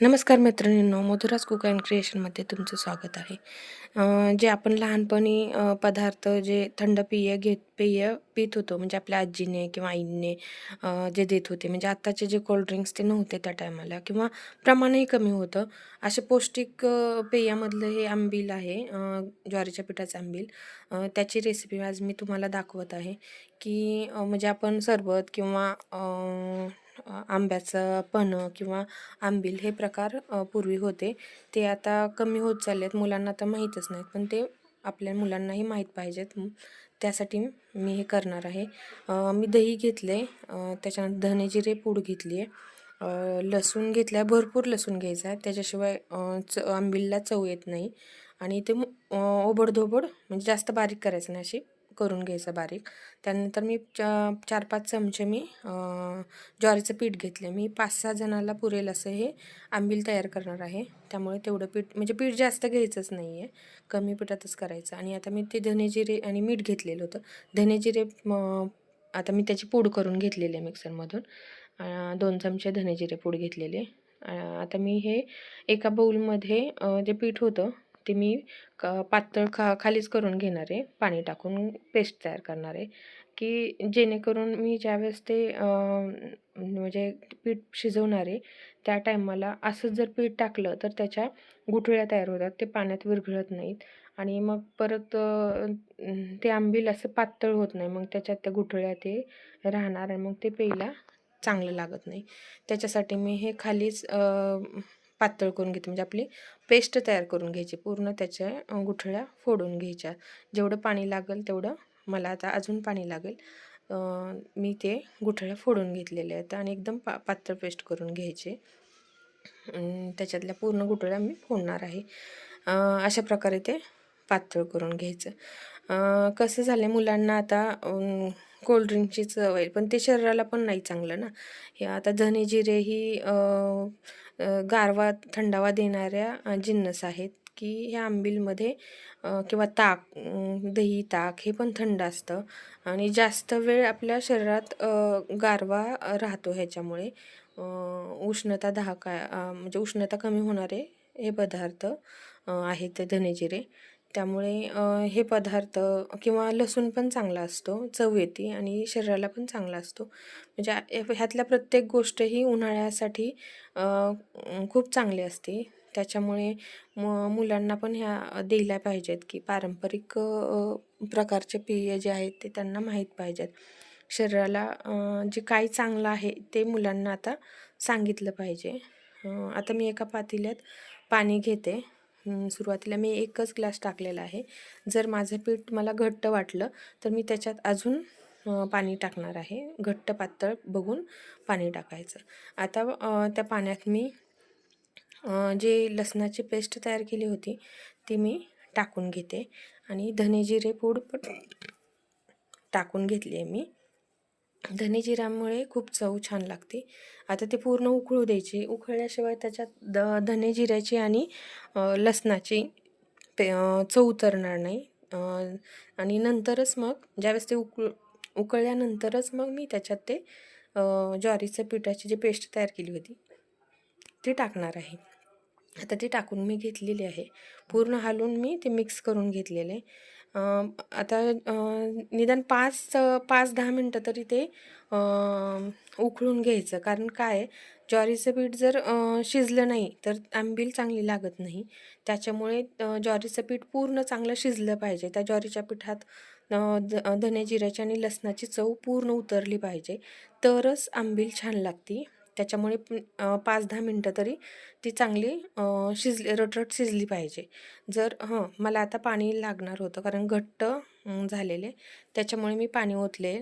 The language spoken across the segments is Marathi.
नमस्कार मैत्रिणींनो मधुराज कुक अँड क्रिएशनमध्ये तुमचं स्वागत आहे. जे आपण लहानपणी पदार्थ जे थंड पेय घेत पेय पित होतो म्हणजे आपल्या आजीने किंवा आईने जे देत होते म्हणजे आत्ताचे जे कोल्ड्रिंक्स ते नव्हते त्या टायमाला किंवा प्रमाणही कमी होतं. असे पौष्टिक पेयामधलं हे आंबील आहे ज्वारीच्या पिठाचं आंबील. त्याची रेसिपी आज मी तुम्हाला दाखवत आहे की म्हणजे आपण सरबत किंवा आंब्याचं पन्हं किंवा आंबील हे प्रकार पूर्वी होते. ते आता कमी होत चालले आहेत मुलांना तर माहीतच नाहीत. पण ते आपल्या मुलांनाही माहीत पाहिजेत. त्यासाठी मी हे करणार आहे. मी दही घेतले आहे त्याच्यानंतर धने जिरे पूड घेतली आहे लसूण घेतला भरपूर लसूण घ्यायचा आहे. त्याच्याशिवाय च आंबीलला चव येत नाही. आणि ते ओबडधोबड म्हणजे जास्त बारीक करायचं नाही अशी. करून घ्यायचं बारीक. त्यानंतर मी चा चार पाच चमचे मी ज्वारीचं पीठ घेतले मी पाच सहा जणाला पुरेल असं हे आंबील तयार करणार आहे. त्यामुळे तेवढं पीठ म्हणजे पीठ जास्त घ्यायचंच नाही आहे कमी पिठातच करायचं. आणि आता मी ते धनेजिरे आणि मीठ घेतलेलं होतं. धनेजिरे आता मी त्याची पूड करून घेतलेली आहे मिक्सरमधून. दोन चमचे धनेजिरे पूड घेतलेले. आता मी हे एका बाऊलमध्ये जे पीठ होतं ते मी क पातळ खा खालीच करून घेणार आहे. पाणी टाकून पेस्ट तयार करणार आहे. की जेणेकरून मी ज्यावेळेस ते म्हणजे पीठ शिजवणार आहे त्या टायमाला असंच जर पीठ टाकलं तर त्याच्या गुठळ्या तयार होतात. ते पाण्यात विरघळत नाहीत. आणि मग परत ते आंबील असं पातळ होत नाही. मग त्याच्यात त्या गुठळ्या ते राहणार आणि मग ते प्यायला चांगलं लागत नाही. त्याच्यासाठी मी हे खालीच पातळ करून घेते. म्हणजे आपली पेस्ट तयार करून घ्यायची. पूर्ण त्याच्या गुठळ्या फोडून घ्यायच्या. जेवढं पाणी लागेल तेवढं मला आता अजून पाणी लागेल. मी ते गुठळ्या फोडून घेतलेले आहेत आणि एकदम पा पातळ पेस्ट करून घ्यायचे. त्याच्यातल्या पूर्ण गुठळ्या मी फोडणार आहे. अशा प्रकारे ते पातळ करून घ्यायचं. कसं झालं मुलांना आता कोल्ड्रिंकची चव आहे. पण ते शरीराला पण नाही चांगलं ना. हे आता धने जिरे ही गारवा थंडावा देणाऱ्या जिन्नस आहेत की ह्या आंबीलमध्ये किंवा ताक दही ताक हे पण थंड असतं. आणि जास्त वेळ आपल्या शरीरात गारवा राहतो ह्याच्यामुळे. उष्णता दहा अ, म्हणजे उष्णता कमी होणारे हे पदार्थ आहेत ते धनेजिरे. त्यामुळे हे पदार्थ किंवा लसूण पण चांगला असतो चव येते आणि शरीराला पण चांगला असतो. म्हणजे ह्यातल्या प्रत्येक गोष्ट ही उन्हाळ्यासाठी खूप चांगली असते. त्याच्यामुळे म मुलांना पण ह्या द्यायला पाहिजेत की पारंपरिक प्रकारचे पेय जे आहेत ते त्यांना माहीत पाहिजेत. शरीराला जे काय चांगलं आहे ते मुलांना आता सांगितलं पाहिजे. आता मी एका पातेल्यात पाणी घेते. सुरुवातीला मी एकच ग्लास टाकलेला आहे. जर माझं पीठ मला घट्ट वाटलं तर मी त्याच्यात अजून पाणी टाकणार आहे. घट्ट पातळ बघून पाणी टाकायचं. आता त्या पाण्यात मी जे लसणाची पेस्ट तयार केली होती ती मी टाकून घेते. आणि धने जिरे पूड पण टाकून घेतली आहे मी. धने जिऱ्यामुळे खूप चव छान लागते. आता ते पूर्ण उकळू द्यायची. उकळल्याशिवाय त्याच्यात द धने जिऱ्याची आणि लसणाची पे चव उतरणार नाही. आणि नंतरच मग ज्यावेळेस ते उकळ उकळल्यानंतरच मग मी त्याच्यात ते ज्वारीच्या ज्वारीचं पिठाची जी पेस्ट तयार केली होती ती टाकणार आहे. आता ती टाकून मी घेतलेली आहे. पूर्ण हालून मी ते मिक्स करून घेतलेलं आहे. आता निदान पाच पाच दहा मिनटं तरी ते उकळून घ्यायचं. कारण काय ज्वारीचं पीठ जर शिजलं नाही तर आंबील चांगली लागत नाही. त्याच्यामुळे ज्वारीचं पीठ पूर्ण चांगलं शिजलं पाहिजे. त्या ज्वारीच्या पिठात धने जिऱ्याची आणि लसणाची चव पूर्ण उतरली पाहिजे. तरच आंबील छान लागते. त्याच्यामुळे पाच दहा मिनटं तरी ती चांगली शिजली रटरट शिजली पाहिजे. जर हं मला आता पाणी लागणार होतं कारण घट्ट झालेले त्याच्यामुळे मी पाणी ओतले.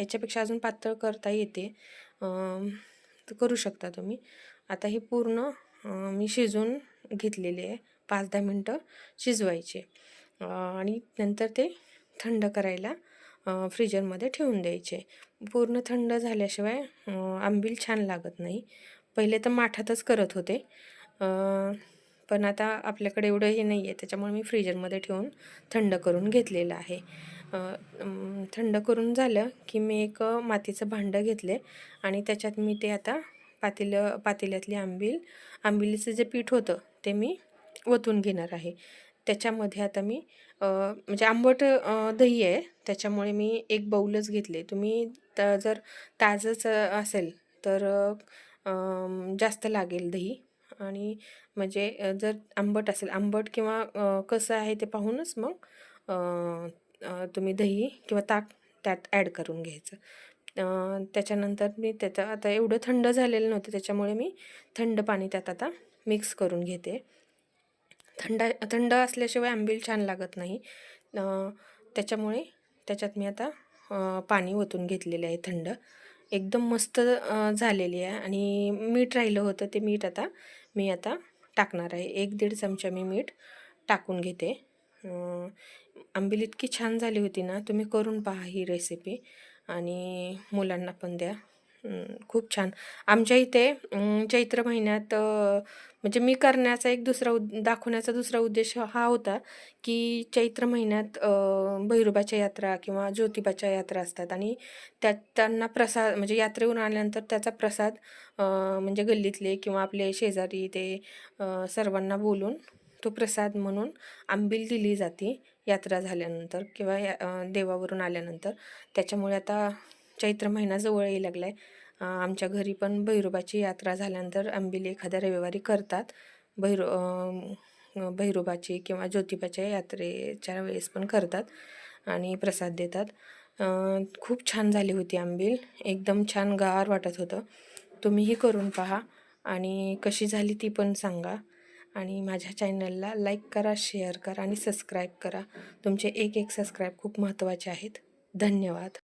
याच्यापेक्षा अजून पातळ करता येते. करू शकता तुम्ही. आता हे पूर्ण मी शिजवून घेतलेले आहे. पाच दहा मिनटं शिजवायचे. आणि नंतर ते थंड करायला फ्रीजरमध्ये ठेवून द्यायचे. पूर्ण थंड झाल्याशिवाय आंबील छान लागत नाही. पहिले तर माठातच करत होते. पण आता आपल्याकडे एवढं हे नाही आहे त्याच्यामुळे मी फ्रीजरमध्ये ठेवून थंड करून घेतलेलं आहे. थंड करून झालं की मी एक मातीचं भांडं घेतले आणि त्याच्यात मी ते आता पातेलं पातेल्यातली आंबील आंबिलीचं जे पीठ होतं ते मी ओतून घेणार आहे. त्याच्यामध्ये आता मी म्हणजे आंबट दही आहे. त्याच्यामुळे मी एक बाऊलच घेतले. तुम्ही त जर ताजंच असेल तर जास्त लागेल दही. आणि म्हणजे जर आंबट असेल आंबट किंवा कसं आहे ते पाहूनच मग तुम्ही दही किंवा ताक त्यात ॲड करून घ्यायचं. त्याच्यानंतर मी त्याचं आता एवढं थंड झालेलं नव्हतं त्याच्यामुळे मी थंड पाणी त्यात आता मिक्स करून घेते. थंड थंड असल्याशिवाय आंबील छान लागत नाही. त्याच्यामुळे त्याच्यात मी आता पाणी ओतून घेतलेले आहे थंड. एकदम मस्त झालेली आहे आणि मीठ राहिलं होतं ते मीठ आता मी आता टाकणार आहे. एक दीड चमचा मी मीठ टाकून घेते. आंबील इतकी छान झाली होती ना तुम्ही करून पहा ही रेसिपी आणि मुलांना पण द्या. खूप छान. आमच्या इथे चैत्र महिन्यात म्हणजे मी करण्याचा एक दुसरा उद दाखवण्याचा दुसरा उद्देश हा होता की चैत्र महिन्यात भैरूबाच्या भैरोबाच्या यात्रा किंवा ज्योतिबाच्या यात्रा असतात आणि त्यात त्यांना प्रसाद म्हणजे यात्रेहून आल्यानंतर त्याचा प्रसाद म्हणजे गल्लीतले किंवा आपले शेजारी ते सर्वांना बोलून तो प्रसाद म्हणून आंबील दिली जाते यात्रा झाल्यानंतर किंवा या देवावरून आल्यानंतर. त्याच्यामुळे आता चैत्र महिना जवळ येऊ लागला आहे आमच्या घरी पण भैरोबाची यात्रा झाल्यानंतर आंबील एखाद्या रविवारी करतात. भैरो भैरोबाची किंवा ज्योतिबाच्या यात्रेच्या वेळेस पण करतात आणि प्रसाद देतात. खूप छान झाली होती आंबील. एकदम छान गार वाटत होतं. तुम्हीही करून पहा आणि कशी झाली ती पण सांगा. आणि माझ्या चॅनलला लाईक करा शेअर करा आणि सबस्क्राईब करा. तुमचे एक एक सबस्क्राईब खूप महत्त्वाचे आहेत. धन्यवाद.